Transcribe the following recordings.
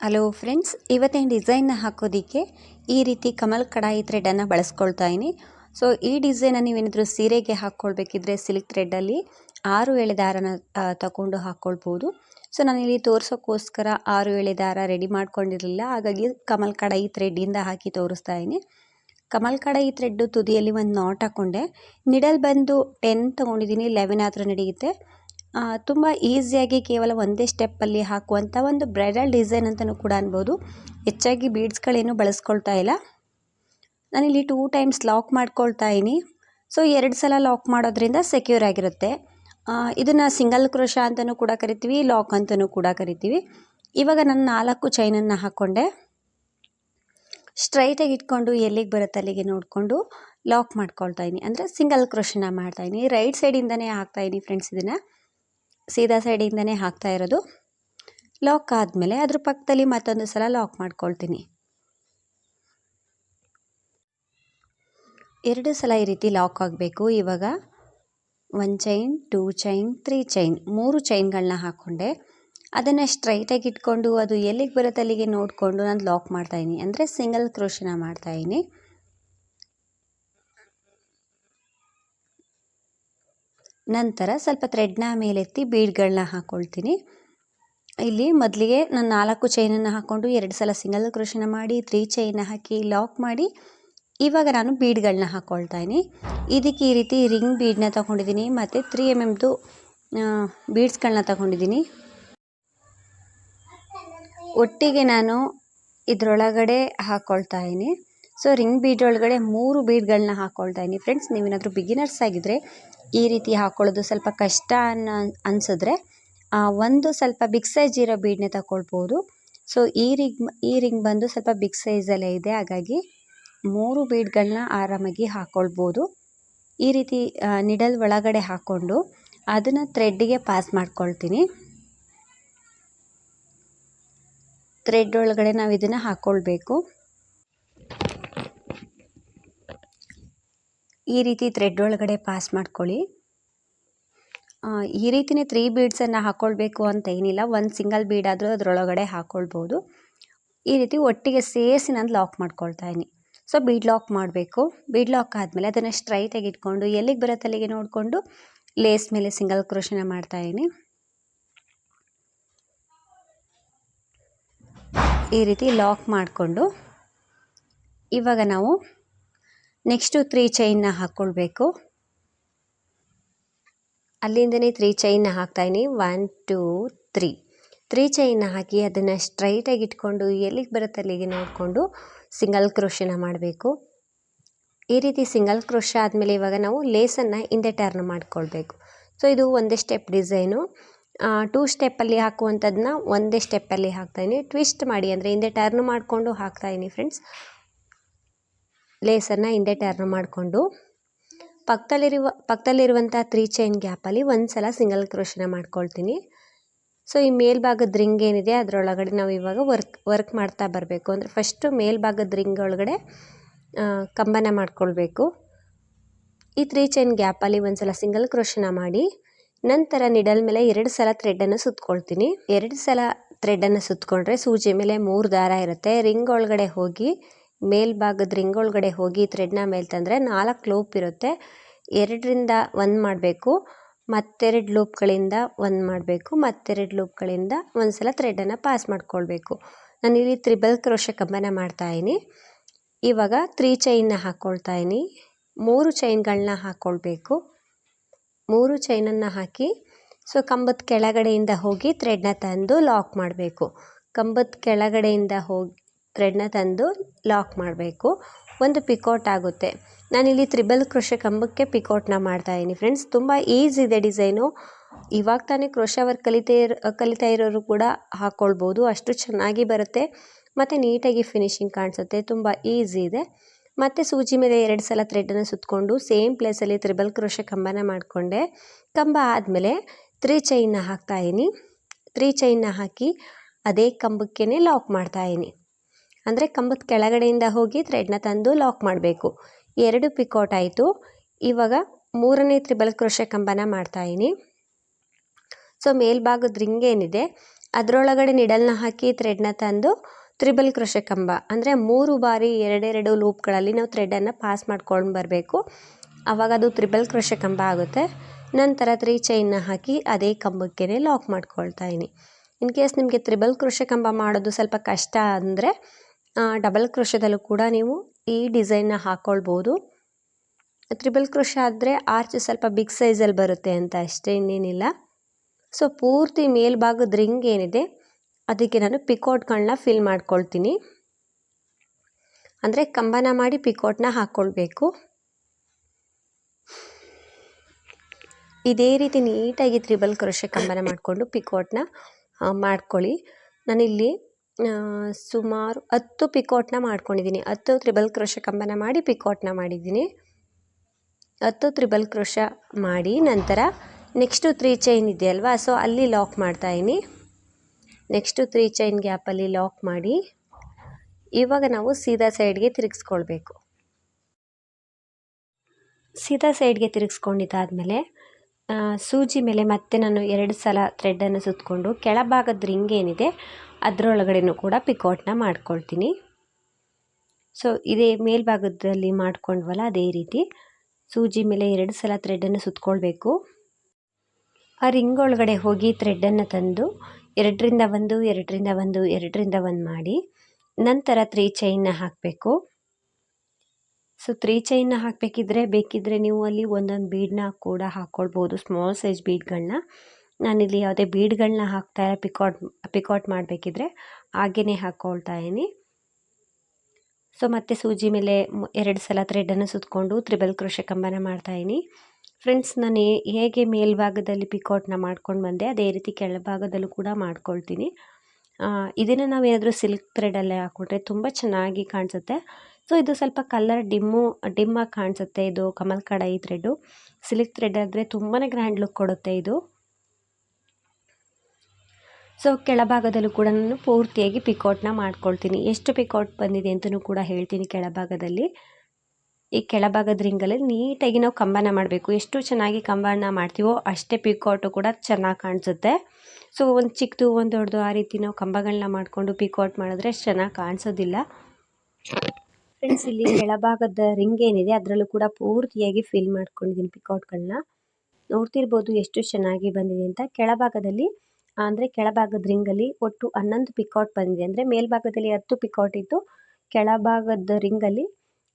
Hello friends ಇವತ್ತಿನ ಡಿಸೈನ್ನ ಹಾಕೋದಕ್ಕೆ ಈ ರೀತಿ ಕಮಲ್ ಕಡಾಯಿ ಥ್ರೆಡನ್ನು ಬಳಸ್ಕೊಳ್ತಾ ಇದ್ದೀನಿ. ಸೊ ಈ ಡಿಸೈನ ನೀವೇನಾದರೂ ಸೀರೆಗೆ ಹಾಕ್ಕೊಳ್ಬೇಕಿದ್ರೆ ಸಿಲ್ಕ್ ಥ್ರೆಡ್ಡಲ್ಲಿ ಆರು ಎಳೆ ದಾರನ ತಗೊಂಡು ಹಾಕ್ಕೊಳ್ಬೋದು ಸೊ ನಾನಿಲ್ಲಿ ತೋರಿಸೋಕ್ಕೋಸ್ಕರ ಆರು ಎಳೆ ದಾರ ರೆಡಿ ಮಾಡ್ಕೊಂಡಿರಲಿಲ್ಲ. ಹಾಗಾಗಿ ಕಮಲ್ ಕಡಾಯಿ ಥ್ರೆಡ್ಡಿಂದ ಹಾಕಿ ತೋರಿಸ್ತಾ ಇದ್ದೀನಿ. ಕಮಲ್ ಕಡಾಯಿ ಥ್ರೆಡ್ಡು ತುದಿಯಲ್ಲಿ ಒಂದು ನಾಟ್ ಹಾಕ್ಕೊಂಡೆ ನಿಡಲ್ ಬಂದು ಟೆನ್ ತೊಗೊಂಡಿದ್ದೀನಿ. ಲೆವೆನ್ ಆದರೂ ನಡೆಯುತ್ತೆ. ತುಂಬ ಈಸಿಯಾಗಿ ಕೇವಲ ಒಂದೇ ಸ್ಟೆಪ್ಪಲ್ಲಿ ಹಾಕುವಂಥ ಒಂದು ಬ್ರೈಡಲ್ ಡಿಸೈನ್ ಅಂತಲೂ ಕೂಡ ಅನ್ಬೋದು. ಹೆಚ್ಚಾಗಿ ಬೀಡ್ಸ್ಗಳೇನು ಬಳಸ್ಕೊಳ್ತಾ ಇಲ್ಲ. ನಾನಿಲ್ಲಿ ಟೂ ಟೈಮ್ಸ್ ಲಾಕ್ ಮಾಡ್ಕೊಳ್ತಾ ಇದ್ದೀನಿ ಸೊ ಎರಡು ಸಲ ಲಾಕ್ ಮಾಡೋದ್ರಿಂದ ಸೆಕ್ಯೂರ್ ಆಗಿರುತ್ತೆ. ಇದನ್ನು ಸಿಂಗಲ್ ಕ್ರೋಶ ಅಂತಲೂ ಕೂಡ ಕರಿತೀವಿ ಲಾಕ್ ಅಂತಲೂ ಕೂಡ ಕರಿತೀವಿ. ಇವಾಗ ನಾನು ನಾಲ್ಕು ಚೈನನ್ನು ಹಾಕ್ಕೊಂಡೆ ಸ್ಟ್ರೈಟಾಗಿ ಇಟ್ಕೊಂಡು ಎಲ್ಲಿಗೆ ಬರುತ್ತೆ ಅಲ್ಲಿಗೆ ನೋಡಿಕೊಂಡು ಲಾಕ್ ಮಾಡ್ಕೊಳ್ತಾ ಇದ್ದೀನಿ ಅಂದರೆ ಸಿಂಗಲ್ ಕ್ರೋಶನ ಮಾಡ್ತಾಯಿದ್ದೀನಿ ರೈಟ್ ಸೈಡಿಂದನೇ ಹಾಕ್ತಾ ಇದ್ದೀನಿ ಫ್ರೆಂಡ್ಸ್ ಇದನ್ನು. ಸೀದಾ ಸೈಡಿಂದನೇ ಹಾಕ್ತಾ ಇರೋದು. ಲಾಕ್ ಆದಮೇಲೆ ಅದ್ರ ಪಕ್ಕದಲ್ಲಿ ಮತ್ತೊಂದು ಸಲ ಲಾಕ್ ಮಾಡ್ಕೊಳ್ತೀನಿ. ಎರಡು ಸಲ ಈ ರೀತಿ ಲಾಕ್ ಆಗಬೇಕು. ಇವಾಗ one chain two chain three chain ಮೂರು ಚೈನ್ಗಳನ್ನ ಹಾಕ್ಕೊಂಡೆ ಅದನ್ನು ಸ್ಟ್ರೈಟಾಗಿ ಇಟ್ಕೊಂಡು ಅದು ಎಲ್ಲಿಗೆ ಬರುತ್ತೆ ಅಲ್ಲಿಗೆ ನೋಡಿಕೊಂಡು ನಾನು ಲಾಕ್ ಮಾಡ್ತಾಯಿದ್ದೀನಿ ಅಂದರೆ ಸಿಂಗಲ್ ಕ್ರೋಶನ ಮಾಡ್ತಾಯಿದ್ದೀನಿ ನಂತರ ಸ್ವಲ್ಪ ಥ್ರೆಡ್ನ ಮೇಲೆತ್ತಿ ಬೀಡ್ಗಳನ್ನ ಹಾಕ್ಕೊಳ್ತೀನಿ ಇಲ್ಲಿ ಮೊದಲಿಗೆ ನಾನು ನಾಲ್ಕು ಚೈನನ್ನು ಹಾಕ್ಕೊಂಡು ಎರಡು ಸಲ ಸಿಂಗಲ್ ಕ್ರೋಶನ ಮಾಡಿ ತ್ರೀ ಚೈನ ಹಾಕಿ ಲಾಕ್ ಮಾಡಿ, ಇವಾಗ ನಾನು ಬೀಡ್ಗಳನ್ನ ಹಾಕ್ಕೊಳ್ತಾ ಇದ್ದೀನಿ. ಇದಕ್ಕೆ ಈ ರೀತಿ ರಿಂಗ್ ಬೀಡನ್ನ ತಗೊಂಡಿದ್ದೀನಿ ಮತ್ತು ತ್ರೀ ಎಂ ಎಮ್ದು ಬೀಡ್ಸ್ಗಳನ್ನ ತಗೊಂಡಿದ್ದೀನಿ. ಒಟ್ಟಿಗೆ ನಾನು ಇದರೊಳಗಡೆ ಹಾಕ್ಕೊಳ್ತಾ ಇದ್ದೀನಿ. ಸೊ ರಿಂಗ್ ಬೀಡ್ ಒಳಗಡೆ ಮೂರು ಬೀಡ್ಗಳನ್ನ ಹಾಕ್ಕೊಳ್ತಾ ಫ್ರೆಂಡ್ಸ್ ನೀವೇನಾದರೂ ಬಿಗಿನರ್ಸ್ ಆಗಿದ್ದರೆ ಈ ರೀತಿ ಹಾಕ್ಕೊಳ್ಳೋದು ಸ್ವಲ್ಪ ಕಷ್ಟ ಅನ್ನ, ಅನಿಸಿದ್ರೆ ಒಂದು ಸ್ವಲ್ಪ ಬಿಗ್ ಸೈಜ್ ಇರೋ ಬೀಡನ್ನೇ ತಗೊಳ್ಬೋದು ಸೊ ಈ ರಿಂಗ್ ಈ ರಿಂಗ್ ಬಂದು ಸ್ವಲ್ಪ ಬಿಗ್ ಸೈಜಲ್ಲೇ ಇದೆ. ಹಾಗಾಗಿ, ಮೂರು ಬೀಡ್ಗಳನ್ನ ಆರಾಮಾಗಿ ಹಾಕ್ಕೊಳ್ಬೋದು ಈ ರೀತಿ ನಿಡಲ್ ಒಳಗಡೆ ಹಾಕ್ಕೊಂಡು ಅದನ್ನು ಥ್ರೆಡ್ಡಿಗೆ ಪಾಸ್ ಮಾಡ್ಕೊಳ್ತೀನಿ. ಥ್ರೆಡ್ ಒಳಗಡೆ ನಾವು ಇದನ್ನು ಹಾಕ್ಕೊಳ್ಬೇಕು ಈ ರೀತಿ ಥ್ರೆಡ್ ಒಳಗಡೆ ಪಾಸ್ ಮಾಡ್ಕೊಳ್ಳಿ. ಈ ರೀತಿಯೇ ತ್ರೀ ಬೀಡ್ಸನ್ನು ಹಾಕ್ಕೊಳ್ಬೇಕು ಅಂತ ಏನಿಲ್ಲ, ಒಂದು ಸಿಂಗಲ್ ಬೀಡ್ ಆದರೂ ಅದರೊಳಗಡೆ ಹಾಕ್ಕೊಳ್ಬೋದು ಈ ರೀತಿ ಒಟ್ಟಿಗೆ ಸೇರಿಸಿ ನಾನು ಲಾಕ್ ಮಾಡ್ಕೊಳ್ತಾ ಇದ್ದೀನಿ. ಸೊ ಬೀಡ್ ಲಾಕ್ ಮಾಡಬೇಕು. ಬೀಡ್ ಲಾಕ್ ಆದಮೇಲೆ ಅದನ್ನು ಸ್ಟ್ರೈಟಾಗಿ ಇಟ್ಕೊಂಡು ಎಲ್ಲಿಗೆ ಬರುತ್ತೆ ಅಲ್ಲಿಗೆ ನೋಡಿಕೊಂಡು ಲೇಸ್ ಮೇಲೆ ಸಿಂಗಲ್ ಕ್ರೋಶನ ಮಾಡ್ತಾಯಿದ್ದೀನಿ ಈ ರೀತಿ ಲಾಕ್ ಮಾಡಿಕೊಂಡು ಇವಾಗ ನಾವು ನೆಕ್ಸ್ಟು ತ್ರೀ ಚೈನ್ನ ಹಾಕ್ಕೊಳ್ಬೇಕು ಅಲ್ಲಿಂದನೇ ತ್ರೀ ಚೈನ್ನ ಹಾಕ್ತಾಯಿನಿ ಒನ್ ಟೂ ತ್ರೀ ತ್ರೀ ಚೈನ್ನ ಹಾಕಿ ಅದನ್ನು ಸ್ಟ್ರೈಟಾಗಿ ಇಟ್ಕೊಂಡು ಎಲ್ಲಿಗೆ ಬರುತ್ತೆ ಅಲ್ಲಿಗೆ ನೋಡಿಕೊಂಡು ಸಿಂಗಲ್ ಕ್ರೋಶನ ಮಾಡಬೇಕು. ಈ ರೀತಿ ಸಿಂಗಲ್ ಕ್ರೋಶ ಆದಮೇಲೆ ಇವಾಗ ನಾವು ಲೇಸನ್ನು ಹಿಂದೆ ಟರ್ನ್ ಮಾಡಿಕೊಳ್ಬೇಕು. ಸೊ ಇದು ಒಂದೇ ಸ್ಟೆಪ್ ಡಿಸೈನು ಟೂ ಸ್ಟೆಪ್ಪಲ್ಲಿ ಹಾಕುವಂಥದ್ದನ್ನ ಒಂದೇ ಸ್ಟೆಪ್ಪಲ್ಲಿ ಹಾಕ್ತಾಯಿನಿ ಟ್ವಿಸ್ಟ್ ಮಾಡಿ ಅಂದರೆ ಹಿಂದೆ ಟರ್ನ್ ಮಾಡಿಕೊಂಡು ಹಾಕ್ತಾಯಿನಿ ಫ್ರೆಂಡ್ಸ್ ಲೇಸನ್ನು ಹಿಂದೆ ಟರ್ನ್ ಮಾಡಿಕೊಂಡು ಪಕ್ಕದಲ್ಲಿರುವ ಪಕ್ಕದಲ್ಲಿರುವಂಥ ತ್ರೀ ಚೈನ್ ಗ್ಯಾಪಲ್ಲಿ ಒಂದು ಸಲ ಸಿಂಗಲ್ ಕ್ರೋಷನ ಮಾಡ್ಕೊಳ್ತೀನಿ. ಸೊ ಈ ಮೇಲ್ಭಾಗದ ರಿಂಗ್ ಏನಿದೆ, ಅದರೊಳಗಡೆ ನಾವು ಇವಾಗ ವರ್ಕ್ ವರ್ಕ್ ಮಾಡ್ತಾ ಬರಬೇಕು. ಅಂದರೆ ಫಸ್ಟು ಮೇಲ್ಭಾಗದ ರಿಂಗ್ ಒಳಗಡೆ ಕಂಬನ ಮಾಡ್ಕೊಳ್ಬೇಕು. ಈ ತ್ರೀ ಚೈನ್ ಗ್ಯಾಪಲ್ಲಿ ಒಂದು ಸಲ ಸಿಂಗಲ್ ಕ್ರೋಷನ ಮಾಡಿ, ನಂತರ ನಿಡಲ್ ಮೇಲೆ ಎರಡು ಸಲ ಥ್ರೆಡನ್ನು ಸುತ್ಕೊಳ್ತೀನಿ. ಎರಡು ಸಲ ಥ್ರೆಡನ್ನು ಸುತ್ಕೊಂಡ್ರೆ ಸೂಜಿ ಮೇಲೆ ಮೂರು ದಾರ ಇರುತ್ತೆ. ರಿಂಗ್ ಒಳಗಡೆ ಹೋಗಿ ಮೇಲ್ಭಾಗದ ರಿಂಗ್ ಒಳಗಡೆ ಹೋಗಿ ಥ್ರೆಡ್ನ ಮೇಲೆ ತಂದರೆ ನಾಲ್ಕು ಲೂಪ್ ಇರುತ್ತೆ. ಎರಡರಿಂದ ಒಂದು ಮಾಡಬೇಕು. ಮತ್ತೆರಡು ಲೂಪ್ಗಳಿಂದ ಒಂದು ಮಾಡಬೇಕು. ಮತ್ತೆರಡು ಲೂಪ್ಗಳಿಂದ ಒಂದು ಸಲ ಥ್ರೆಡನ್ನು ಪಾಸ್ ಮಾಡ್ಕೊಳ್ಬೇಕು ನಾನಿಲ್ಲಿ ತ್ರಿಬಲ್ ಕ್ರೋಶ ಕಂಬನ ಮಾಡ್ತಾಯಿನಿ ಇವಾಗ ತ್ರೀ ಚೈನ್ನ ಇದ್ದೀನಿ. ಮೂರು ಚೈನ್ಗಳನ್ನ ಹಾಕ್ಕೊಳ್ಬೇಕು ಮೂರು ಚೈನನ್ನು ಹಾಕಿ ಸೊ ಕಂಬದ ಕೆಳಗಡೆಯಿಂದ ಹೋಗಿ ಥ್ರೆಡ್ನ ತಂದು ಲಾಕ್ ಮಾಡಬೇಕು. ಕಂಬದ ಕೆಳಗಡೆಯಿಂದ ಹೋಗಿ ಥ್ರೆಡ್ನ ತಂದು ಲಾಕ್ ಮಾಡಬೇಕು. ಒಂದು ಪಿಕೋಟ್ ಆಗುತ್ತೆ. ನಾನಿಲ್ಲಿ ತ್ರಿಬಲ್ ಕ್ರೋಶ ಕಂಬಕ್ಕೆ ಪಿಕೋಟ್ನ ಮಾಡ್ತಾಯಿದ್ದೀನಿ ಫ್ರೆಂಡ್ಸ್ ತುಂಬ ಈಸಿ ಇದೆ ಡಿಸೈನು ಇವಾಗ ತಾನೇ ಕ್ರೋಶ ವರ್ಕ್ ಕಲಿತಾ ಇರೋ, ಕಲಿತಾ ಇರೋರು ಕೂಡ ಹಾಕ್ಕೊಳ್ಬೋದು ಅಷ್ಟು ಚೆನ್ನಾಗಿ ಬರುತ್ತೆ. ಮತ್ತು ನೀಟಾಗಿ ಫಿನಿಶಿಂಗ್ ಕಾಣಿಸುತ್ತೆ. ತುಂಬ ಈಸಿ ಇದೆ. ಮತ್ತು ಸೂಜಿ ಮೇಲೆ ಎರಡು ಸಲ ಥ್ರೆಡನ್ನು ಸುತ್ತಕೊಂಡು ಸೇಮ್ ಪ್ಲೇಸಲ್ಲಿ ತ್ರಿಬಲ್ ಕ್ರೋಶ ಕಂಬನ ಮಾಡಿಕೊಂಡೆ. ಕಂಬ ಆದಮೇಲೆ ತ್ರೀ ಚೈನ್ನ ಹಾಕ್ತಾಯಿದ್ದೀನಿ ತ್ರೀ ಚೈನ್ನ ಹಾಕಿ ಅದೇ ಕಂಬಕ್ಕೇ ಲಾಕ್ ಮಾಡ್ತಾಯಿದ್ದೀನಿ ಅಂದರೆ ಕಂಬದ ಕೆಳಗಡೆಯಿಂದ ಹೋಗಿ ಥ್ರೆಡ್ನ ತಂದು ಲಾಕ್ ಮಾಡಬೇಕು. ಎರಡು ಪಿಕೋಟ್ ಆಯಿತು. ಇವಾಗ ಮೂರನೇ ತ್ರಿಬಲ್ ಕ್ರೋಶೆ ಕಂಬನ ಮಾಡ್ತಾಯಿದ್ದೀನಿ ಸೊ ಮೇಲ್ಭಾಗದ ರಿಂಗ್ ಏನಿದೆ, ಅದರೊಳಗಡೆ ನಿಡಲ್ನ ಹಾಕಿ ಥ್ರೆಡ್ನ ತಂದು ತ್ರಿಬಲ್ ಕ್ರೋಶೆ ಕಂಬ, ಅಂದರೆ ಮೂರು ಬಾರಿ ಎರಡೆರಡು ಲೂಪ್ಗಳಲ್ಲಿ ನಾವು ಥ್ರೆಡನ್ನು ಪಾಸ್ ಮಾಡ್ಕೊಂಡು ಬರಬೇಕು. ಆವಾಗ ಅದು ತ್ರಿಬಲ್ ಕ್ರೋಶೆ ಕಂಬ ಆಗುತ್ತೆ. ನಂತರ ತ್ರೀ ಚೈನ್ನ ಹಾಕಿ ಅದೇ ಕಂಬಕ್ಕೆ ಲಾಕ್ ಮಾಡ್ಕೊಳ್ತಾ ಇದ್ದೀನಿ ಇನ್ ಕೇಸ್ ನಿಮಗೆ ತ್ರಿಬಲ್ ಕೃಷಿ ಕಂಬ ಮಾಡೋದು ಸ್ವಲ್ಪ ಕಷ್ಟ ಅಂದರೆ ಡಬಲ್ ಕ್ರೋಶದಲ್ಲೂ ಕೂಡ ನೀವು ಈ ಡಿಸೈನ್ನ ಹಾಕ್ಕೊಳ್ಬೋದು ತ್ರಿಬಲ್ ಕ್ರೋಶ ಆದರೆ ಆರ್ಚ್ ಸ್ವಲ್ಪ ಬಿಗ್ ಸೈಜಲ್ಲಿ ಬರುತ್ತೆ ಅಂತ ಅಷ್ಟೇ ಇನ್ನೇನಿಲ್ಲ. ಸೊ ಪೂರ್ತಿ ಮೇಲ್ಭಾಗದ ರಿಂಗ್ ಏನಿದೆ, ಅದಕ್ಕೆ ನಾನು ಪಿಕೋಟ್ಗಳನ್ನ ಫಿಲ್ ಮಾಡ್ಕೊಳ್ತೀನಿ. ಅಂದರೆ ಕಂಬನ ಮಾಡಿ ಪಿಕೋಟ್ನ ಹಾಕ್ಕೊಳ್ಬೇಕು ಇದೇ ರೀತಿ ನೀಟಾಗಿ ತ್ರಿಬಲ್ ಕ್ರೋಶೆ ಕಂಬನ ಮಾಡಿಕೊಂಡು ಪಿಕೋಟ್ನ ಮಾಡ್ಕೊಳ್ಳಿ. ನಾನಿಲ್ಲಿ ಸುಮಾರು ಹತ್ತು ಪಿಕೋಟ್ನ ಮಾಡ್ಕೊಂಡಿದ್ದೀನಿ. ಹತ್ತು ತ್ರಿಬಲ್ ಕ್ರೋಶ ಕಂಬನ ಮಾಡಿ ಪಿಕೋಟ್ನ ಮಾಡಿದ್ದೀನಿ. ಹತ್ತು ತ್ರಿಬಲ್ ಕ್ರೋಶ ಮಾಡಿ ನಂತರ ನೆಕ್ಸ್ಟು ತ್ರೀ ಚೈನ್ ಇದೆಯಲ್ವಾ? ಸೊ ಅಲ್ಲಿ ಲಾಕ್ ಮಾಡ್ತಾಯಿನಿ ನೆಕ್ಸ್ಟು ತ್ರೀ ಚೈನ್ ಗ್ಯಾಪಲ್ಲಿ ಲಾಕ್ ಮಾಡಿ. ಇವಾಗ ನಾವು ಸೀದಾ ಸೈಡ್ಗೆ ತಿರುಗಿಸ್ಕೊಳ್ಬೇಕು. ಸೀದಾ ಸೈಡ್ಗೆ ತಿರುಗಿಸ್ಕೊಂಡಿದ್ದಾದಮೇಲೆ ಸೂಜಿ ಮೇಲೆ ಮತ್ತೆ ನಾನು ಎರಡು ಸಲ ಥ್ರೆಡ್ಡನ್ನು ಸುತ್ತಕೊಂಡು ಕೆಳಭಾಗದ ರಿಂಗ್ ಏನಿದೆ ಅದರೊಳಗಡೆನೂ ಕೂಡ ಪಿಕೌಟ್ನ ಮಾಡ್ಕೊಳ್ತೀನಿ. ಸೊ ಇದೇ ಮೇಲ್ಭಾಗದಲ್ಲಿ ಮಾಡ್ಕೊಂಡ್ವಲ್ಲ ಅದೇ ರೀತಿ. ಸೂಜಿ ಮೇಲೆ ಎರಡು ಸಲ ಥ್ರೆಡ್ಡನ್ನು ಸುತ್ತಕೊಳ್ಬೇಕು ಆ ರಿಂಗ್ ಒಳಗಡೆ ಹೋಗಿ ಥ್ರೆಡ್ಡನ್ನು ತಂದು ಎರಡರಿಂದ ಒಂದು ಎರಡರಿಂದ ಒಂದು ಎರಡರಿಂದ ಒಂದು ಮಾಡಿ ನಂತರ ತ್ರೀ ಚೈನ್ನ ಹಾಕಬೇಕು. ಸೊ ತ್ರೀ ಚೈನ್ನ ಹಾಕಬೇಕಿದ್ರೆ ಬೇಕಿದ್ದರೆ ನೀವು ಅಲ್ಲಿ ಒಂದೊಂದು ಬೀಡನ್ನ ಕೂಡ ಹಾಕ್ಕೊಳ್ಬೋದು ಸ್ಮಾಲ್ ಸೈಜ್ ಬೀಡ್ಗಳನ್ನ ನಾನಿಲ್ಲಿ ಯಾವುದೇ ಬೀಡ್ಗಳನ್ನ ಹಾಕ್ತಾ ಪಿಕಾಟ್ ಪಿಕಾಟ್ ಮಾಡಬೇಕಿದ್ರೆ ಹಾಗೇ ಹಾಕ್ಕೊಳ್ತಾ ಇದ್ದೀನಿ. ಸೊ, ಮತ್ತೆ ಸೂಜಿ ಮೇಲೆ ಎರಡು ಸಲ ಥ್ರೆಡನ್ನು ಸುತ್ತಕೊಂಡು ತ್ರಿಬಲ್ ಕೃಷಿ ಕಂಬನ ಮಾಡ್ತಾಯಿದ್ದೀನಿ ಫ್ರೆಂಡ್ಸ್, ನಾನು ಹೇಗೆ ಮೇಲ್ಭಾಗದಲ್ಲಿ ಪಿಕೌಟ್ನ ಮಾಡ್ಕೊಂಡು ಬಂದೆ, ಅದೇ ರೀತಿ ಕೆಳಭಾಗದಲ್ಲೂ ಕೂಡ ಮಾಡ್ಕೊಳ್ತೀನಿ. ಇದನ್ನು ನಾವೇನಾದರೂ ಸಿಲ್ಕ್ ಥ್ರೆಡಲ್ಲೇ ಹಾಕ್ಕೊಂಡ್ರೆ ತುಂಬ ಚೆನ್ನಾಗಿ ಕಾಣಿಸುತ್ತೆ. ಸೊ, ಇದು ಸ್ವಲ್ಪ ಕಲರ್ ಡಿಮ್ಮು, ಡಿಮ್ಮಾಗಿ ಕಾಣಿಸುತ್ತೆ ಇದು ಕಮಲ್ ಕಡಾಯಿ ಥ್ರೆಡ್ಡು. ಸಿಲ್ಕ್ ಥ್ರೆಡ್ ಆದರೆ ತುಂಬಾ ಗ್ರ್ಯಾಂಡ್ ಲುಕ್ ಕೊಡುತ್ತೆ ಇದು. ಸೊ ಕೆಳಭಾಗದಲ್ಲೂ ಕೂಡ ನಾನು ಪೂರ್ತಿಯಾಗಿ ಪಿಕೌಟ್ನ ಮಾಡ್ಕೊಳ್ತೀನಿ. ಎಷ್ಟು ಪಿಕೌಟ್ ಬಂದಿದೆ ಅಂತಲೂ ಕೂಡ ಹೇಳ್ತೀನಿ ಕೆಳಭಾಗದಲ್ಲಿ. ಈ ಕೆಳಭಾಗದ ರಿಂಗಲ್ಲಿ ನೀಟಾಗಿ ನಾವು ಕಂಬನ ಮಾಡಬೇಕು. ಎಷ್ಟು ಚೆನ್ನಾಗಿ ಕಂಬನ ಮಾಡ್ತೀವೋ ಅಷ್ಟೇ ಪಿಕೌಟು ಕೂಡ ಚೆನ್ನಾಗಿ ಕಾಣಿಸುತ್ತೆ. ಸೊ ಒಂದು ಚಿಕ್ಕದು ಒಂದು ದೊಡ್ಡದು ಆ ರೀತಿ ನಾವು ಕಂಬಗಳನ್ನ ಮಾಡಿಕೊಂಡು ಪಿಕೌಟ್ ಮಾಡಿದ್ರೆ ಚೆನ್ನಾಗಿ ಕಾಣಿಸೋದಿಲ್ಲ. ಫ್ರೆಂಡ್ಸ್ ಇಲ್ಲಿ ಕೆಳಭಾಗದ ರಿಂಗ್ ಏನಿದೆ ಅದರಲ್ಲೂ ಕೂಡ ಪೂರ್ತಿಯಾಗಿ ಫಿಲ್ ಮಾಡ್ಕೊಂಡಿದ್ದೀನಿ ಪಿಕೌಟ್ಗಳನ್ನ ನೋಡ್ತಿರ್ಬೋದು ಎಷ್ಟು ಚೆನ್ನಾಗಿ ಬಂದಿದೆ ಅಂತ. ಕೆಳಭಾಗದಲ್ಲಿ ಅಂದರೆ ಕೆಳಭಾಗದ ರಿಂಗಲ್ಲಿ ಒಟ್ಟು ಹನ್ನೊಂದು ಪಿಕೌಟ್ ಬಂದಿದೆ. ಅಂದರೆ ಮೇಲ್ಭಾಗದಲ್ಲಿ ಹತ್ತು ಪಿಕೌಟ್ ಇತ್ತು ಕೆಳಭಾಗದ ರಿಂಗಲ್ಲಿ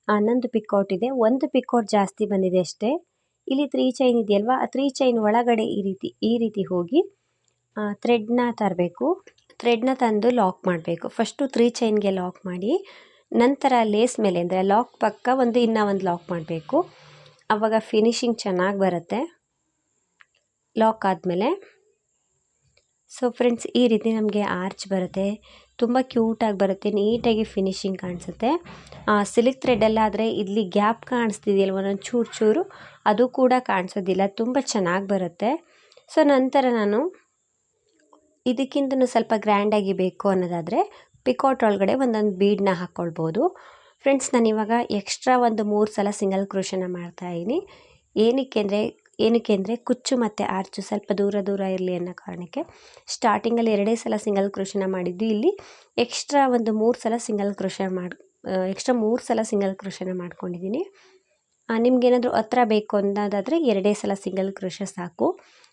ಹನ್ನೊಂದು ಪಿಕೌಟ್ ಇದೆ. ಒಂದು ಪಿಕೌಟ್ ಜಾಸ್ತಿ ಬಂದಿದೆ ಅಷ್ಟೇ. ಇಲ್ಲಿ ತ್ರೀ ಚೈನ್ ಇದೆಯಲ್ವಾ? ಆ ತ್ರೀ ಚೈನ್ ಒಳಗಡೆ ಈ ರೀತಿ ಈ ರೀತಿ ಹೋಗಿ ಥ್ರೆಡ್ನ ತರಬೇಕು. ಥ್ರೆಡ್ನ ತಂದು ಲಾಕ್ ಮಾಡಬೇಕು. ಫಸ್ಟು ತ್ರೀ ಚೈನ್ಗೆ ಲಾಕ್ ಮಾಡಿ, ನಂತರ ಲೇಸ್ ಮೇಲೆ, ಅಂದರೆ ಲಾಕ್ ಪಕ್ಕ ಒಂದು, ಇನ್ನೂ ಒಂದು ಲಾಕ್ ಮಾಡಬೇಕು. ಅವಾಗ ಫಿನಿಶಿಂಗ್ ಚೆನ್ನಾಗಿ ಬರುತ್ತೆ. ಲಾಕ್ ಆದಮೇಲೆ ಸೊ ಫ್ರೆಂಡ್ಸ್ ಈ ರೀತಿ ನಮಗೆ ಆರ್ಚ್ ಬರುತ್ತೆ. ತುಂಬ ಕ್ಯೂಟಾಗಿ ಬರುತ್ತೆ. ನೀಟಾಗಿ ಫಿನಿಶಿಂಗ್ ಕಾಣಿಸುತ್ತೆ. ಸಿಲ್ಕ್ ಥ್ರೆಡ್ಡಲ್ಲಾದರೆ ಇಲ್ಲಿ ಗ್ಯಾಪ್ ಕಾಣಿಸ್ತಿದೆಯಲ್ವ? ಒಂದೊಂದು ಚೂರು ಚೂರು ಅದು ಕೂಡ ಕಾಣಿಸೋದಿಲ್ಲ. ತುಂಬ ಚೆನ್ನಾಗಿ ಬರುತ್ತೆ. ಸೊ ನಂತರ ನಾನು ಇದಕ್ಕಿಂತನೂ ಸ್ವಲ್ಪ ಗ್ರ್ಯಾಂಡಾಗಿ ಬೇಕು ಅನ್ನೋದಾದರೆ ಪಿಕಾಟ್ ಒಳಗಡೆ ಒಂದೊಂದು ಬೀಡನ್ನ ಹಾಕ್ಕೊಳ್ಬೋದು ಫ್ರೆಂಡ್ಸ್ ನಾನಿವಾಗ ಎಕ್ಸ್ಟ್ರಾ ಒಂದು ಮೂರು ಸಲ ಸಿಂಗಲ್ ಕ್ರೋಶನ ಮಾಡ್ತಾಯಿದ್ದೀನಿ ಏನಕ್ಕೆ ಅಂದರೆ ಏನಕ್ಕೆ ಅಂದರೆ ಕುಚ್ಚು ಮತ್ತು ಆರ್ಚು ಸ್ವಲ್ಪ ದೂರ ದೂರ ಇರಲಿ ಅನ್ನೋ ಕಾರಣಕ್ಕೆ ಸ್ಟಾರ್ಟಿಂಗಲ್ಲಿ ಎರಡೇ ಸಲ ಸಿಂಗಲ್ ಕ್ರೋಷನ ಮಾಡಿದ್ದು ಇಲ್ಲಿ ಎಕ್ಸ್ಟ್ರಾ ಒಂದು ಮೂರು ಸಲ ಸಿಂಗಲ್ ಕ್ರೋಶ ಮಾಡಿ ಎಕ್ಸ್ಟ್ರಾ ಮೂರು ಸಲ ಸಿಂಗಲ್ ಕ್ರೋಷನ ಮಾಡ್ಕೊಂಡಿದ್ದೀನಿ. ನಿಮಗೇನಾದರೂ ಹತ್ರ ಬೇಕು ಅನ್ನೋದಾದರೆ ಎರಡೇ ಸಲ ಸಿಂಗಲ್ ಕ್ರೋಶ ಸಾಕು.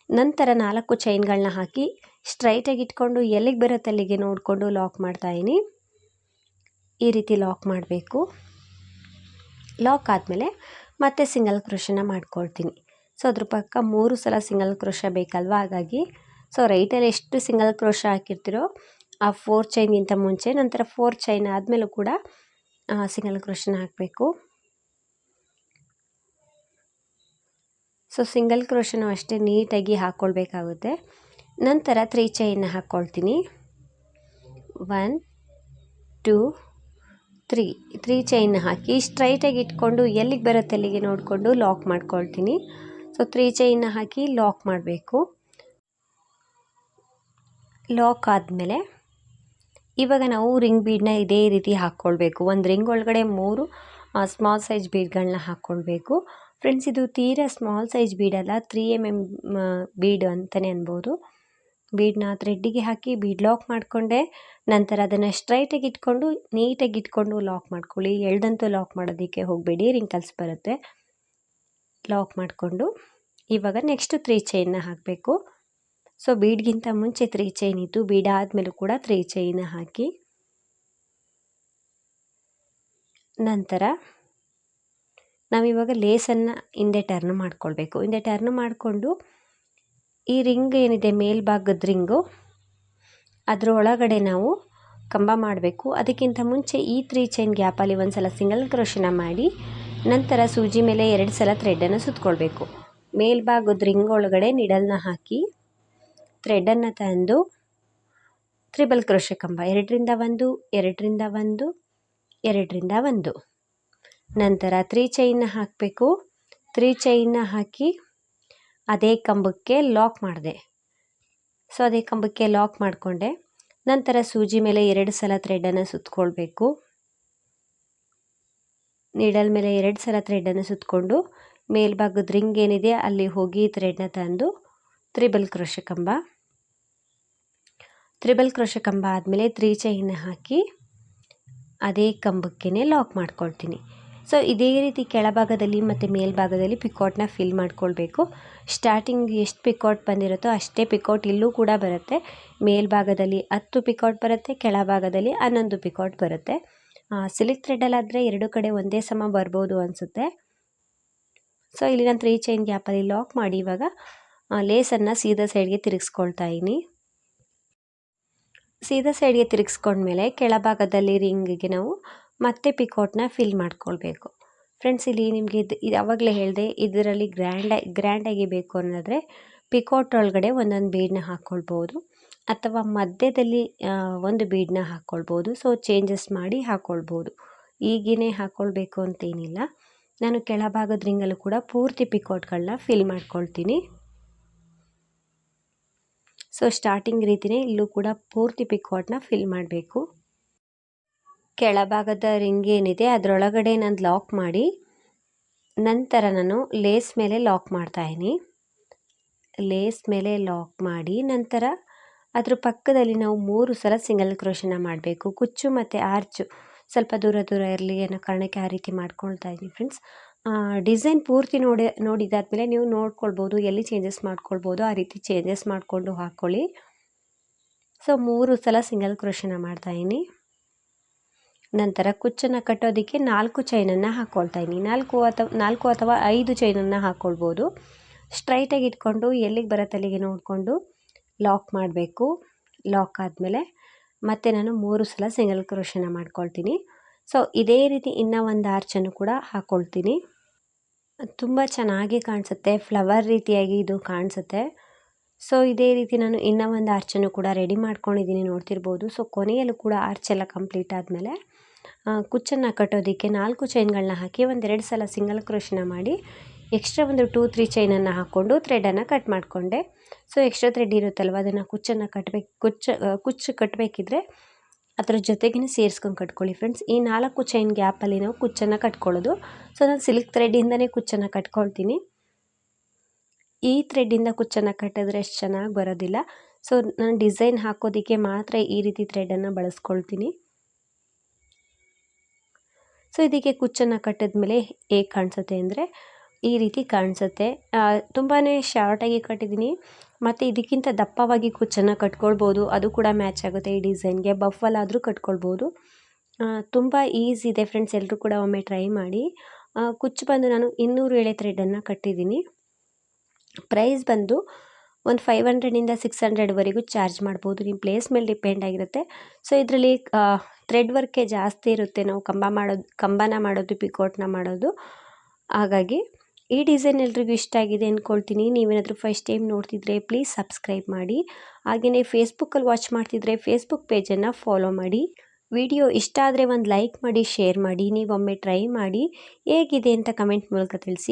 ನಂತರ ನಾಲ್ಕು ಚೈನ್ಗಳನ್ನ ಹಾಕಿ ಸ್ಟ್ರೈಟಾಗಿ ಇಟ್ಕೊಂಡು ಎಲ್ಲಿಗೆ ಬರುತ್ತೆ ಅಲ್ಲಿಗೆ ನೋಡಿಕೊಂಡು ಲಾಕ್ ಮಾಡ್ತಾಯಿನಿ ಈ ರೀತಿ ಲಾಕ್ ಮಾಡಬೇಕು. ಲಾಕ್ ಆದಮೇಲೆ ಮತ್ತೆ ಸಿಂಗಲ್ ಕ್ರೋಶನ ಮಾಡ್ಕೊಳ್ತೀನಿ. ಸೊ ಅದ್ರ ಪಕ್ಕ ಮೂರು ಸಲ ಸಿಂಗಲ್ ಕ್ರೋಶ ಬೇಕಲ್ವ? ಹಾಗಾಗಿ ಸೊ ರೈಟಲ್ಲಿ ಎಷ್ಟು ಸಿಂಗಲ್ ಕ್ರೋಶ ಹಾಕಿರ್ತೀರೋ ಆ ಫೋರ್ ಚೈನ್ಗಿಂತ ಮುಂಚೆ ನಂತರ ಫೋರ್ ಚೈನ್ ಆದಮೇಲೂ ಕೂಡ ಸಿಂಗಲ್ ಕ್ರೋಶನ ಹಾಕಬೇಕು. ಸೊ ಸಿಂಗಲ್ ಕ್ರೋಶನ ಅಷ್ಟೇ ನೀಟಾಗಿ ಹಾಕ್ಕೊಳ್ಬೇಕಾಗುತ್ತೆ ನಂತರ ತ್ರೀ ಚೈನ್ ಹಾಕ್ಕೊಳ್ತೀನಿ one two three three chain ಹಾಕಿ ಸ್ಟ್ರೈಟಾಗಿ ಇಟ್ಕೊಂಡು ಎಲ್ಲಿಗೆ ಬರುತ್ತೆ ಅಲ್ಲಿಗೆ ನೋಡಿಕೊಂಡು ಲಾಕ್ ಮಾಡ್ಕೊಳ್ತೀನಿ. ಸೊ ತ್ರೀ ಚೈನ್ನ ಹಾಕಿ ಲಾಕ್ ಮಾಡಬೇಕು. ಲಾಕ್ ಆದಮೇಲೆ ಇವಾಗ ನಾವು ರಿಂಗ್ ಬೀಡನ್ನ ಇದೇ ರೀತಿ ಹಾಕ್ಕೊಳ್ಬೇಕು ಒಂದು ರಿಂಗ್ ಒಳಗಡೆ ಮೂರು ಸ್ಮಾಲ್ ಸೈಜ್ ಬೀಡ್ಗಳನ್ನ ಹಾಕ್ಕೊಳ್ಬೇಕು ಫ್ರೆಂಡ್ಸ್ ಇದು ತೀರಾ ಸ್ಮಾಲ್ ಸೈಜ್ ಬೀಡಲ್ಲ ತ್ರೀ ಎಂ ಎಂ ಬೀಡ್ ಅಂತಲೇ ಅನ್ಬೋದು. ಬೀಡನ್ನ ಥ್ರೆಡ್ಡಿಗೆ ಹಾಕಿ ಬೀಡ್ ಲಾಕ್ ಮಾಡಿಕೊಂಡೆ. ನಂತರ ಅದನ್ನು ಸ್ಟ್ರೈಟಾಗಿ ಇಟ್ಕೊಂಡು ನೀಟಾಗಿ ಇಟ್ಕೊಂಡು ಲಾಕ್ ಮಾಡ್ಕೊಳ್ಳಿ. ಎಳ್ದಂತೂ ಲಾಕ್ ಮಾಡೋದಕ್ಕೆ ಹೋಗಬೇಡಿ ರಿಂಕಲ್ಸ್ ಬರುತ್ತೆ. ಲಾಕ್ ಮಾಡಿಕೊಂಡು ಇವಾಗ ನೆಕ್ಸ್ಟ್ ತ್ರೀ ಚೈನ್ನ ಹಾಕಬೇಕು. ಸೊ ಬೀಡ್ಗಿಂತ ಮುಂಚೆ ತ್ರೀ ಚೈನ್ ಇತ್ತು. ಬೀಡ್ ಆದಮೇಲೂ ಕೂಡ ತ್ರೀ ಚೈನ ಹಾಕಿ. ನಂತರ ನಾವಿವಾಗ ಲೇಸನ್ನು ಹಿಂದೆ ಟರ್ನ್ ಮಾಡ್ಕೊಳ್ಬೇಕು. ಹಿಂದೆ ಟರ್ನ್ ಮಾಡಿಕೊಂಡು ಈ ರಿಂಗ್ ಏನಿದೆ, ಮೇಲ್ಭಾಗದ ರಿಂಗು ಅದರ ಒಳಗಡೆ ನಾವು ಕಂಬ ಮಾಡಬೇಕು. ಅದಕ್ಕಿಂತ ಮುಂಚೆ ಈ ತ್ರೀ ಚೈನ್ ಗ್ಯಾಪಲ್ಲಿ ಒಂದು ಸಲ ಸಿಂಗಲ್ ಕ್ರೋಶನ ಮಾಡಿ ನಂತರ ಸೂಜಿ ಮೇಲೆ ಎರಡು ಸಲ ಥ್ರೆಡ್ಡನ್ನು ಸುತ್ತಕೊಳ್ಬೇಕು ಮೇಲ್ಭಾಗದ ರಿಂಗ್ ಒಳಗಡೆ ನಿಡಲ್ನ ಹಾಕಿ ಥ್ರೆಡನ್ನು ತಂದು ತ್ರಿಬಲ್ ಕ್ರೋಶ ಕಂಬ. ಎರಡರಿಂದ ಒಂದು ಎರಡರಿಂದ ಒಂದು ಎರಡರಿಂದ ಒಂದು. ನಂತರ ತ್ರೀ ಚೈನ್ನ ಹಾಕಬೇಕು. ತ್ರೀ ಚೈನ್ನ ಹಾಕಿ ಅದೇ ಕಂಬಕ್ಕೆ ಲಾಕ್ ಮಾಡಿದೆ. ಸೊ ಅದೇ ಕಂಬಕ್ಕೆ ಲಾಕ್ ಮಾಡಿಕೊಂಡೆ. ನಂತರ ಸೂಜಿ ಮೇಲೆ ಎರಡು ಸಲ ಥ್ರೆಡ್ಡನ್ನು ಸುತ್ತಕೊಳ್ಬೇಕು ನೀಡಲ್ ಮೇಲೆ ಎರಡು ಸಲ ಥ್ರೆಡನ್ನು ಸುತ್ತಕೊಂಡು ಮೇಲ್ಭಾಗದ ರಿಂಗ್ ಏನಿದೆ ಅಲ್ಲಿ ಹೋಗಿ ಥ್ರೆಡ್ನ ತಂದು ತ್ರಿಬಲ್ ಕ್ರೋಶ ಕಂಬ ತ್ರಿಬಲ್ ಕ್ರೋಶ ಕಂಬ ಆದಮೇಲೆ ತ್ರೀ ಚೈನ್ ಹಾಕಿ ಅದೇ ಕಂಬಕ್ಕೆ ಲಾಕ್ ಮಾಡ್ಕೊಳ್ತೀನಿ. ಸೊ ಇದೇ ರೀತಿ ಕೆಳಭಾಗದಲ್ಲಿ ಮತ್ತು ಮೇಲ್ಭಾಗದಲ್ಲಿ ಪಿಕೌಟ್ನ ಫಿಲ್ ಮಾಡ್ಕೊಳ್ಬೇಕು. ಸ್ಟಾರ್ಟಿಂಗ್ ಎಷ್ಟು ಪಿಕೌಟ್ ಬಂದಿರುತ್ತೋ ಅಷ್ಟೇ ಪಿಕೌಟ್ ಇಲ್ಲೂ ಕೂಡ ಬರುತ್ತೆ. ಮೇಲ್ಭಾಗದಲ್ಲಿ ಹತ್ತು ಪಿಕೌಟ್ ಬರುತ್ತೆ, ಕೆಳಭಾಗದಲ್ಲಿ ಹನ್ನೊಂದು ಪಿಕೌಟ್ ಬರುತ್ತೆ. ಸಿಲಿಕ್ ಥ್ರೆಡ್ಡಲ್ಲಾದರೆ ಎರಡು ಕಡೆ ಒಂದೇ ಸಮ ಬರ್ಬೋದು ಅನಿಸುತ್ತೆ. ಸೊ ಇಲ್ಲಿ ನಾನು ತ್ರೀ ಚೈನ್ ಗ್ಯಾಪಲ್ಲಿ ಲಾಕ್ ಮಾಡಿ ಇವಾಗ ಲೇಸನ್ನು ಸೀದಾ ಸೈಡ್ಗೆ ತಿರುಗಿಸ್ಕೊಳ್ತಾ ಇದ್ದೀನಿ ಸೀದಾ ಸೈಡ್ಗೆ ತಿರುಗಿಸ್ಕೊಂಡ್ಮೇಲೆ ಕೆಳಭಾಗದಲ್ಲಿ ರಿಂಗಿಗೆ ನಾವು ಮತ್ತೆ ಪಿಕೋಟ್ನ ಫಿಲ್ ಮಾಡ್ಕೊಳ್ಬೇಕು. ಫ್ರೆಂಡ್ಸ್ ಇಲ್ಲಿ ನಿಮಗೆ ಇದು ಇದು ಹೇಳಿದೆ, ಇದರಲ್ಲಿ ಗ್ರ್ಯಾಂಡಾಗಿ ಗ್ರ್ಯಾಂಡಾಗಿ ಬೇಕು ಅನ್ನೋದ್ರೆ ಪಿಕೋಟ್ ಒಳಗಡೆ ಒಂದೊಂದು ಬೀಡನ್ನ ಹಾಕ್ಕೊಳ್ಬೋದು ಅಥವಾ ಮಧ್ಯದಲ್ಲಿ ಒಂದು ಬೀಡನ್ನ ಹಾಕ್ಕೊಳ್ಬೋದು ಸೊ ಚೇಂಜಸ್ ಮಾಡಿ ಹಾಕ್ಕೊಳ್ಬೋದು ಈಗಿನೇ ಹಾಕ್ಕೊಳ್ಬೇಕು ಅಂತೇನಿಲ್ಲ. ನಾನು ಕೆಳಭಾಗದ ರಿಂಗಲ್ಲೂ ಕೂಡ ಪೂರ್ತಿ ಪಿಕೋಟ್ಗಳನ್ನ ಫಿಲ್ ಮಾಡ್ಕೊಳ್ತೀನಿ. ಸೊ ಸ್ಟಾರ್ಟಿಂಗ್ ರೀತಿಯೇ ಇಲ್ಲೂ ಕೂಡ ಪೂರ್ತಿ ಪಿಕೋಟ್ನ ಫಿಲ್ ಮಾಡಬೇಕು. ಕೆಳಭಾಗದ ರಿಂಗ್ ಏನಿದೆ, ಅದರೊಳಗಡೆ ನಾನು ಲಾಕ್ ಮಾಡಿ, ನಂತರ ನಾನು ಲೇಸ್ ಮೇಲೆ ಲಾಕ್ ಮಾಡ್ತಾಯಿನಿ ಲೇಸ್ ಮೇಲೆ ಲಾಕ್ ಮಾಡಿ, ನಂತರ ಅದ್ರ ಪಕ್ಕದಲ್ಲಿ ನಾವು ಮೂರು ಸಲ ಸಿಂಗಲ್ ಕ್ರೋಶನ ಮಾಡಬೇಕು. ಕುಚ್ಚು ಮತ್ತು ಆರ್ಚು. ಸ್ವಲ್ಪ ದೂರ ದೂರ ಇರಲಿ ಅನ್ನೋ ಕಾರಣಕ್ಕೆ ಆ ರೀತಿ ಮಾಡ್ಕೊಳ್ತಾ ಇದ್ದೀನಿ ಫ್ರೆಂಡ್ಸ್. ಡಿಸೈನ್ ಪೂರ್ತಿ ನೋಡಿ, ನೋಡಿದಾದ್ಮೇಲೆ ನೀವು ನೋಡ್ಕೊಳ್ಬೋದು, ಎಲ್ಲಿ ಚೇಂಜಸ್ ಮಾಡ್ಕೊಳ್ಬೋದು, ಆ ರೀತಿ ಚೇಂಜಸ್ ಮಾಡಿಕೊಂಡು ಹಾಕ್ಕೊಳ್ಳಿ ಸೊ ಮೂರು ಸಲ ಸಿಂಗಲ್ ಕ್ರೋಶನ ಮಾಡ್ತಾಯಿನಿ ನಂತರ ಕುಚ್ಚನ್ನು ಕಟ್ಟೋದಕ್ಕೆ ನಾಲ್ಕು ಚೈನನ್ನು ಹಾಕ್ಕೊಳ್ತಾ ಇದ್ದೀನಿ. ನಾಲ್ಕು ಅಥವಾ ನಾಲ್ಕು ಅಥವಾ ಐದು ಚೈನನ್ನು ಹಾಕ್ಕೊಳ್ಬೋದು ಸ್ಟ್ರೈಟಾಗಿ ಇಟ್ಕೊಂಡು ಎಲ್ಲಿಗೆ ಬರುತ್ತೆ ಅಲ್ಲಿಗೆ ನೋಡಿಕೊಂಡು ಲಾಕ್ ಮಾಡಬೇಕು. ಲಾಕ್ ಆದಮೇಲೆ ಮತ್ತೆ ನಾನು ಮೂರು ಸಲ ಸಿಂಗಲ್ ಕ್ರೋಷನ ಮಾಡ್ಕೊಳ್ತೀನಿ. ಸೊ ಇದೇ ರೀತಿ ಇನ್ನೂ ಒಂದು ಆರ್ಚನ್ನು ಕೂಡ ಹಾಕ್ಕೊಳ್ತೀನಿ ತುಂಬ ಚೆನ್ನಾಗಿ ಕಾಣಿಸುತ್ತೆ. ಫ್ಲವರ್ ರೀತಿಯಾಗಿ ಇದು ಕಾಣಿಸುತ್ತೆ. ಸೊ ಇದೇ ರೀತಿ ನಾನು ಇನ್ನೂ ಒಂದು ಆರ್ಚನ್ನು ಕೂಡ ರೆಡಿ ಮಾಡ್ಕೊಂಡಿದ್ದೀನಿ ನೋಡ್ತಿರ್ಬೋದು. ಸೊ ಕೊನೆಯಲ್ಲೂ ಕೂಡ ಆರ್ಚ್ ಎಲ್ಲ ಕಂಪ್ಲೀಟ್ ಆದಮೇಲೆ ಕುಚ್ಚನ್ನು ಕಟ್ಟೋದಕ್ಕೆ ನಾಲ್ಕು ಚೈನ್ಗಳನ್ನ ಹಾಕಿ ಒಂದೆರಡು ಸಲ ಸಿಂಗಲ್ ಕ್ರೋಶನ ಮಾಡಿ ಎಕ್ಸ್ಟ್ರಾ ಒಂದು ಟೂ, ತ್ರೀ ಚೈನನ್ನು ಹಾಕ್ಕೊಂಡು ಥ್ರೆಡನ್ನು ಕಟ್ ಮಾಡಿಕೊಂಡೆ. ಸೊ ಎಕ್ಸ್ಟ್ರಾ ಥ್ರೆಡ್ ಇರುತ್ತಲ್ವ? ಅದನ್ನು ಕುಚ್ಚನ್ನು ಕಟ್ಬೇಕು, ಕುಚ್ಚು ಕುಚ್ಚು ಕಟ್ಟಬೇಕಿದ್ರೆ ಅದರ ಜೊತೆಗೇ ಸೇರಿಸ್ಕೊಂಡು ಕಟ್ಕೊಳ್ಳಿ ಫ್ರೆಂಡ್ಸ್ ಈ ನಾಲ್ಕು ಚೈನ್ ಗ್ಯಾಪಲ್ಲಿ ನಾವು ಕುಚ್ಚನ್ನು ಕಟ್ಕೊಳ್ಳೋದು. ಸೊ ನಾನು ಸಿಲ್ಕ್ ಥ್ರೆಡ್ಡಿಂದನೇ ಕುಚ್ಚನ್ನು ಕಟ್ಕೊಳ್ತೀನಿ. ಈ ಥ್ರೆಡ್ಡಿಂದ ಕುಚ್ಚನ್ನು ಕಟ್ಟಿದ್ರೆ ಅಷ್ಟು ಚೆನ್ನಾಗಿ ಬರೋದಿಲ್ಲ. ಸೊ ನಾನು ಡಿಸೈನ್ ಹಾಕೋದಕ್ಕೆ ಮಾತ್ರ ಈ ರೀತಿ ಥ್ರೆಡನ್ನು ಬಳಸ್ಕೊಳ್ತೀನಿ. ಸೊ ಇದಕ್ಕೆ ಕುಚ್ಚನ್ನು ಕಟ್ಟಿದ್ಮೇಲೆ ಹೇಗೆ ಕಾಣಿಸುತ್ತೆ ಅಂದರೆ ಈ ರೀತಿ ಕಾಣಿಸುತ್ತೆ. ತುಂಬಾ ಶಾರ್ಟಾಗಿ ಕಟ್ಟಿದ್ದೀನಿ ಮತ್ತು ಇದಕ್ಕಿಂತ ದಪ್ಪವಾಗಿ ಕುಚ್ಚನ್ನು ಕಟ್ಕೊಳ್ಬೋದು. ಅದು ಕೂಡ ಮ್ಯಾಚ್ ಆಗುತ್ತೆ ಈ ಡಿಸೈನ್ಗೆ ಬಫಲ್ಲಾದರೂ ಕಟ್ಕೊಳ್ಬೋದು. ತುಂಬ ಈಸಿ ಇದೆ ಫ್ರೆಂಡ್ಸ್ ಎಲ್ಲರೂ ಕೂಡ ಒಮ್ಮೆ ಟ್ರೈ ಮಾಡಿ. ಕುಚ್ಚು ಬಂದು ನಾನು ಇನ್ನೂರು ಎಳೆ ಥ್ರೆಡನ್ನು ಕಟ್ಟಿದ್ದೀನಿ ಪ್ರೈಸ್ ಬಂದು ಒಂದು ಫೈವ್ ಹಂಡ್ರೆಡಿಂದ ಸಿಕ್ಸ್ ಹಂಡ್ರೆಡ್ವರೆಗೂ ಚಾರ್ಜ್ ಮಾಡ್ಬೋದು. ನಿಮ್ಮ ಪ್ಲೇಸ್ ಮೇಲೆ ಡಿಪೆಂಡ್ ಆಗಿರುತ್ತೆ. ಸೊ ಇದರಲ್ಲಿ ಥ್ರೆಡ್ ವರ್ಕೇ ಜಾಸ್ತಿ ಇರುತ್ತೆ. ನಾವು ಕಂಬ ಮಾಡೋದು, ಕಂಬನ ಮಾಡೋದು ಪಿಕೋಟ್ನ ಮಾಡೋದು. ಹಾಗಾಗಿ ಈ ಡಿಸೈನ್ ಎಲ್ರಿಗೂ ಇಷ್ಟ ಆಗಿದೆ ಅಂದ್ಕೊಳ್ತೀನಿ ನೀವೇನಾದರೂ ಫಸ್ಟ್ ಟೈಮ್ ನೋಡ್ತಿದ್ರೆ ಪ್ಲೀಸ್ ಸಬ್ಸ್ಕ್ರೈಬ್ ಮಾಡಿ. ಹಾಗೆಯೇ ಫೇಸ್ಬುಕ್ಕಲ್ಲಿ ವಾಚ್ ಮಾಡ್ತಿದ್ರೆ ಫೇಸ್ಬುಕ್ ಪೇಜನ್ನು ಫಾಲೋ ಮಾಡಿ. ವಿಡಿಯೋ ಇಷ್ಟ ಆದರೆ ಒಂದು ಲೈಕ್ ಮಾಡಿ ಶೇರ್ ಮಾಡಿ, ನೀವೊಮ್ಮೆ ಟ್ರೈ ಮಾಡಿ. ಹೇಗಿದೆ ಅಂತ ಕಮೆಂಟ್ ಮೂಲಕ ತಿಳಿಸಿ.